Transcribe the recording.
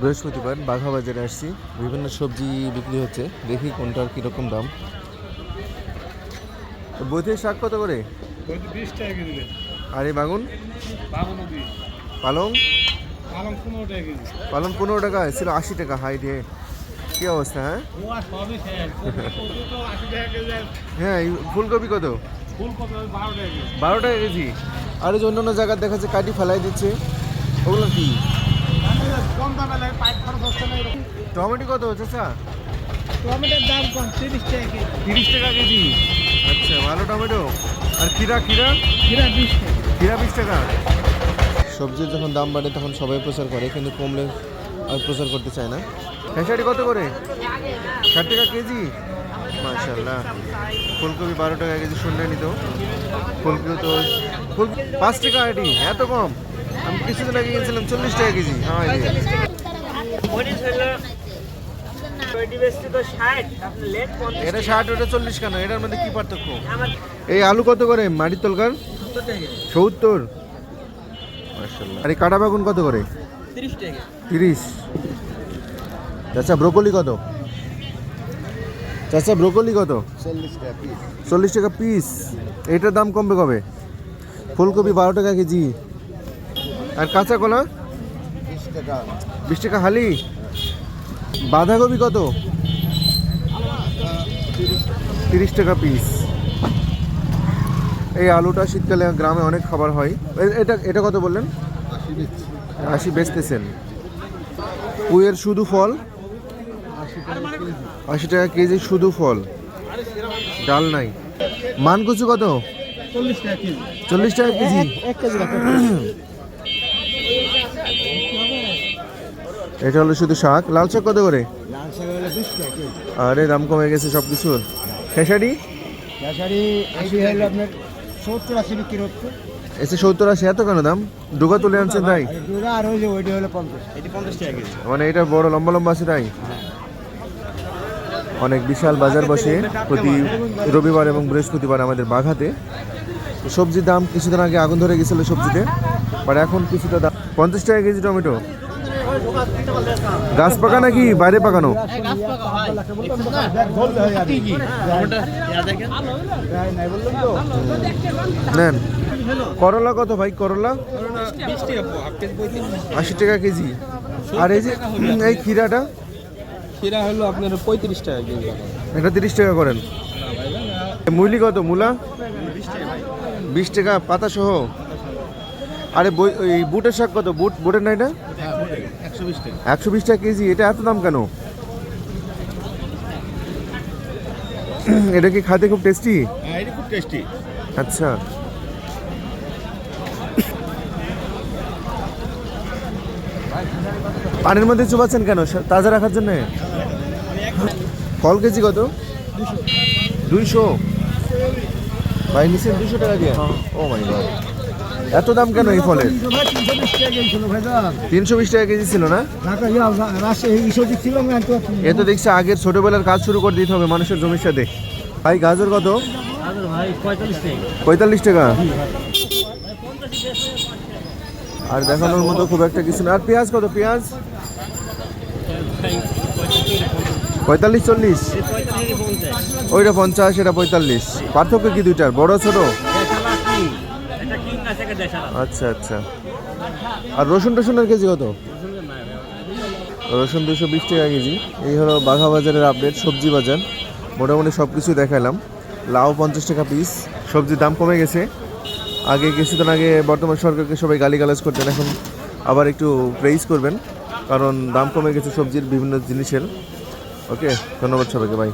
বৃহস্পতিবার বাঘা বাজারে আসছি। বিভিন্ন সবজি বিক্রি হচ্ছে। দেখি কোনটার কীরকম দাম। বৈথের শাক কত করে? আর এই বাগুন পালং? পালং পনেরো টাকা ছিল আশি টাকা হাই রে। কী অবস্থা হ্যাঁ? হ্যাঁ ফুলকপি কত? বারো টাকা কেজি। আর যে অন্য অন্য জায়গায় দেখা যাচ্ছে কাটি ফেলাই দিচ্ছে। ওগুলো কি? কম দামে লাগে পাইপ খরচ হচ্ছে না এরকম। টমেটো কত হচ্ছে স্যার? টমেটোর দাম কম তিরিশ টাকা কেজি। তিরিশ টাকা কেজি? আচ্ছা ভালো টমেটো। আর কিরা খিরা কিরা বিশ টাকা। খিরা বিশ টাকা? সবজির যখন দাম বাড়ে তখন সবাই প্রচার করে কিন্তু কমলে আর প্রচার করতে চায় না। খেসারি কত করে? ষাট টাকা কেজি? মাশাল্লাহ ফুলকপি বারো টাকা কেজি শুনলে নিত। ফুলকপি তো ফুল পাঁচ টাকা আইডি এত কম? আমি কিছুদিন আগে গেছিলাম চল্লিশ টাকা কেজি। হ্যাঁ এটা ষাট ওটা চল্লিশ কেন? এটার মধ্যে কি পার্থক্য? এই আলু কত করে? মাটির তলকার সত্তর? আর এই কাটা বেগুন কত করে? তিরিশ চাচা ব্রোকলি কত? চাচা ব্রোকলি কত? চল্লিশ টাকা পিস এটার দাম কমবে কবে? ফুলকপি বারো টাকা কেজি। আর কাঁচা কলা? বিশ টাকা। হালি? বাঁধাকপি কত? তিরিশ টাকা পিস এই আলুটা শীতকালে গ্রামে অনেক খাবার হয়। এটা এটা কত বললেন? আশি বেচতেছেন। পুয়ের শুধু ফল? আশি টাকা কেজি। শুধু ফল। ডাল নাই। মানকচু কত? চল্লিশ টাকা কেজি। চল্লিশ টাকা কেজি। এটা হলো শুধু শাক। লাল শাক কত করে? লাল শাক হলো বিশ টাকা কেজি। আরে দাম কমে গেছে সব কিছুর খেসারি খেসারি হলো আপনার সত্তর আশি বিক্রি হচ্ছে। এসে সত্তর আশি এত কেন দাম? ডুগা তুলে আনছেন তাই? আর ওই যে ওইটা হলো পঞ্চাশ। এটি পঞ্চাশ টাকা মানে এটা বড় লম্বা লম্বা আছে তাই? অনেক বিশাল বাজার বসে প্রতি রবিবার এবং বৃহস্পতিবার আমাদের বাঘাতে। সবজির দাম কিছুদিন আগে আগুন ধরে গেছিল সবজিতে বাট এখন কিছুটা দাম পঞ্চাশ টাকা কেজি টমেটো। গাছ পাকা নাকি বাইরে পাকানো? নেন। করলা কত ভাই করলা? আশি টাকা কেজি। আর এই যে এই ক্ষীরাটা? খিরা হলো আপনার পঁয়ত্রিশ টাকা কেজি। এটা তিরিশ টাকা করেন। মুলি কত মূলা? বিশ টাকা পাতা সহ? আরে এই বুটের শাক কত? বুট বুটের না এটা? একশো বিশ টাকা কেজি এটা এত দাম কেন? এটা কি খাতে খুব টেস্টি হ্যাঁ খুব টেস্টি আচ্ছা। পানির মধ্যে চুবাচ্ছেন কেন? তাজা রাখার জন্য? ফল কেজি কত? দুইশো। ভাই নিচে দুশো টাকা দিয়ে। ও মাই গড এত দাম কেন এই ফলের? তিনশো বিশ টাকা কেজি ছিল না? ঢাকা ইয়া রাজশাহী ইসোজি ছিল না তো এ তো দেখছি আগের ছোটবেলার কাজ শুরু করে দিতে হবে মানুষের জমির সাথে। ভাই, গাজর কত? পঁয়তাল্লিশ টাকা। আর দেখানোর মতো খুব একটা কিছু না। আর পেঁয়াজ কত? পেঁয়াজ? পঁয়তাল্লিশ, চল্লিশ? ওইটা পঞ্চাশ, এটা পঁয়তাল্লিশ। পার্থক্য কি দুইটার? বড়, ছোট? আচ্ছা আচ্ছা। আর রসুন টসুনের কেজি কত? রসুন দুশো বিশ টাকা কেজি। এই হলো বাঘা বাজারের আপডেট সবজি বাজার। মোটামুটি সব কিছু দেখালাম লাউ পঞ্চাশ টাকা পিস সবজির দাম কমে গেছে। আগে কিছুদিন আগে বর্তমান সরকারকে সবাই গালিগালাজ করতেন, এখন আবার একটু প্রেইজ করবেন। কারণ দাম কমে গেছে সবজির বিভিন্ন জিনিসের। ওকে ধন্যবাদ সবাইকে ভাই